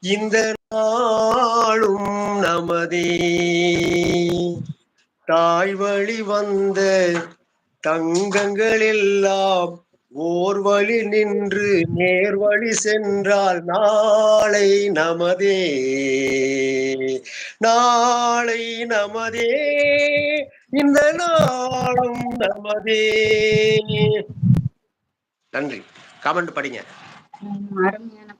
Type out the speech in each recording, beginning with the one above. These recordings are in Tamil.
இந்த நாளும் நமதே. தாய் வழி வந்த தங்கங்கள் எல்லாம் ஓர் வழி நின்று நேர் வழி சென்றால் நாளை நமதே. நாளை நமதே. இந்த நாளும் நமதே. நன்றி. கமெண்ட் படிங்க. அருமையான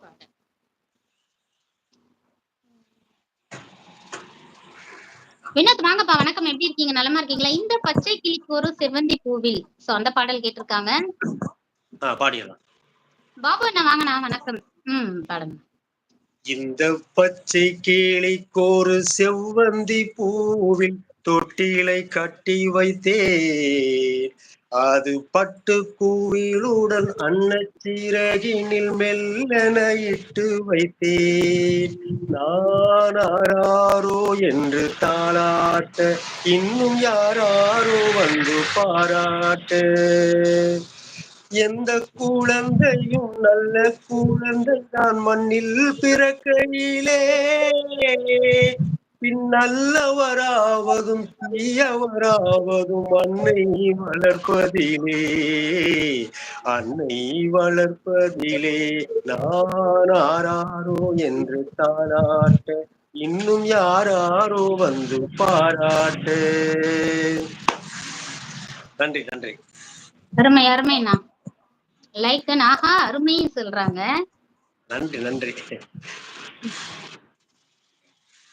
வினோத் வாங்கப்பா வணக்கம். எப்படி இருக்கீங்க? நலமா இருக்கீங்களா? இந்த பச்சை கிளிக்கு செவ்வந்தி பூவில். சோ அந்த பாடல் கேட்டிருக்காங்க. ஆ பாடிடலாம். பாபு அண்ணா வாங்கண்ணா வணக்கம். ம் பாடுங்க. இந்த பச்சை கிளிக்கோரு செவ்வந்தி பூவில் தொட்டிலை கட்டி வைத்தேன். அது பட்டு கூவிலுடன் அன்னச்சிறகினில் மெல்லன இட்டு வைத்தேன். நானாரோ என்று தாளாட்ட இன்னும் யாராரோ வந்து பாராட்ட. எந்த குழந்தையும் நல்ல குழந்தை தான் மண்ணில் பிறக்கையிலே. பின் நல்லவராவதும் தீயவராவதும் அன்னை வளர்ப்பதிலே. அன்னை வளர்ப்பதிலே நான் ஆராரோ என்று தாளாட்ட இன்னும் யாராரோ வந்து பாராட்ட. நன்றி நன்றி. அருமை அருமைண்ணா லைக் ஆஹா அருமைன்னு சொல்றாங்க. நன்றி நன்றி.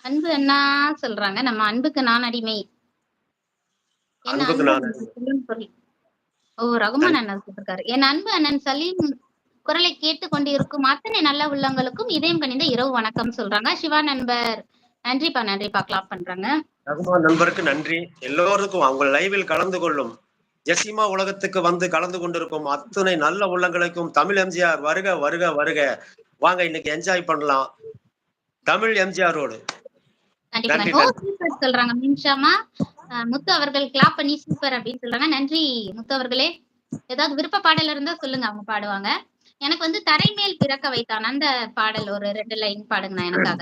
அன்பு அண்ணா சொல்றாங்க. நம்ம அன்புக்கு நான் அடிமை. ஓ ரகுமான் அண்ணன் சொல்லிருக்காரு. என் அன்பு அண்ணன் சலீம் குரலை கேட்டு கொண்டு இருக்கும் அத்தனை நல்ல உள்ளங்களுக்கும் இதயம் கனிந்த இரவு வணக்கம் சொல்றாங்க. சிவா நண்பர். நன்றிப்பா நன்றிப்பா. கிளாப் பண்றாங்க. ரகுமான் நண்பருக்கு நன்றி. எல்லோருக்கும் அவங்க லைவில் கலந்து கொள்ளும் ஜெசிமா உலகத்துக்கு வந்து கலந்து கொண்டிருக்கும் அத்தனை நல்ல உள்ளங்களுக்கும் தமிழ் எம்ஜிஆர் வருக வருக வருக. வாங்க இன்னைக்கு என்ஜாய் பண்ணலாம். தமிழ் எம்ஜிஆரோடு. கண்டிப்பா. சூப்பர் சொல்றாங்க. மின்ஷாமா? முத்து அவர்கள் கிளாப் பண்ணி சூப்பர் அப்படின்னு சொல்றாங்க. நன்றி முத்து அவர்களே. ஏதாவது விருப்ப பாடல் இருந்தா சொல்லுங்க அவங்க பாடுவாங்க. எனக்கு வந்து தரைமேல் பிறக்க வைத்தான். அந்த பாடல் ஒரு ரெண்டு லைன் பாடுங்கண்ணா எனக்காக.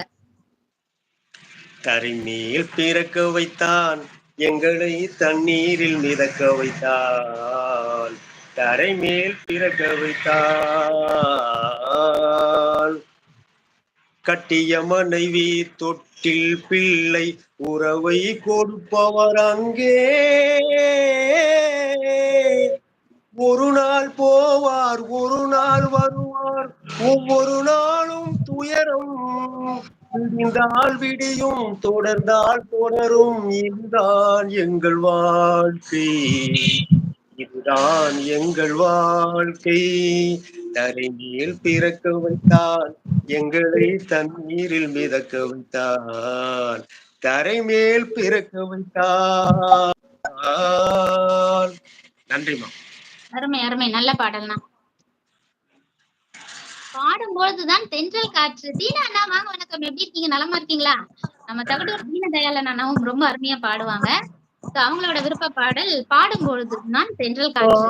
தரிமேல் பிறக்க வைத்தான். எங்களை தண்ணீரில் மிதக்க வைத்தான் தரைமேல் பிறக்க வைத்தான் கட்டிய மனைவி தொட்டில் பிள்ளை உறவை கொடுப்பவர் அங்கே. ஒரு நாள் போவார் ஒரு நாள் வருவார். ஒவ்வொரு நாளும் துயரம் விடிந்தால் விடியும் தொடர்ந்தால் தொடரும். இதுதான் எங்கள் வாழ்க்கை. இதுதான் எங்கள் வாழ்க்கை. தரையில் பிறக்க வைத்தான் எங்களை தண்ணீரில் மிதக்க வைத்தான். தரைமேல் பிறக்க வைத்தான். நன்றிமா அருமை அருமை. நல்ல பாடல்னா பாடும்பொழுதுதான் தென்றல் காற்று. தீனா அண்ணா வாங்க வணக்கம். எப்படி இருக்கீங்க? நலமா இருக்கீங்களா? நம்ம தகடூர் தீன தயாளன் அண்ணாவும் ரொம்ப அருமையா பாடுவாங்க. அவங்களோட விருப்ப பாடல் பாடும் பொழுதுதான் தென்றல் காற்று.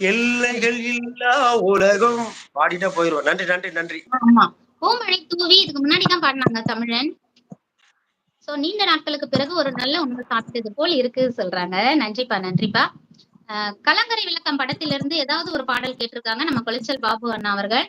எல்லைகள் இல்லா உலகம். பாடிட்டா போயிருவோம். நன்றி நன்றி நன்றி. ஆமா. பூமழை தூவி இதுக்கு முன்னாடி தான் பாடினாங்க தமிழன். சோ நீண்ட நாட்களுக்கு பிறகு ஒரு நல்ல உணவு சாப்பிட்டது போல் இருக்கு சொல்றாங்க. நன்றிப்பா நன்றிப்பா. கலங்கரை விளக்கம் படத்திலிருந்து ஏதாவது ஒரு பாடல் கேட்டிருக்காங்க நம்ம கொளிச்சல் பாபு அண்ணா அவர்கள்.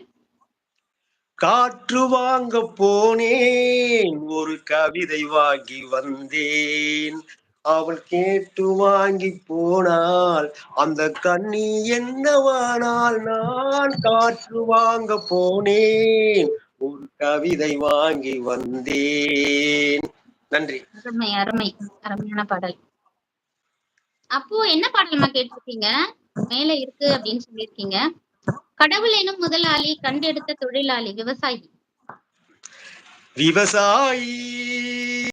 காற்று வாங்க போனேன் ஒரு கவிதை வாங்கி வந்தேன். அவள் கேட்டு வாங்கி போனால் அந்த கண்ணி என்னவானால் நான் காற்று வாங்க போனேன். ஒரு கவிதை வாங்கி வந்தேன். நன்றி. அருமை அருமை. அருமையான பாடல். அப்போ என்ன பாடல்மா கேட்டிருக்கீங்க? மேல இருக்கு அப்படின்னு சொல்லியிருக்கீங்க. கடவுள் எனும் முதலாளி கண்டெடுத்த தொழிலாளி விவசாயி. விவசாயி.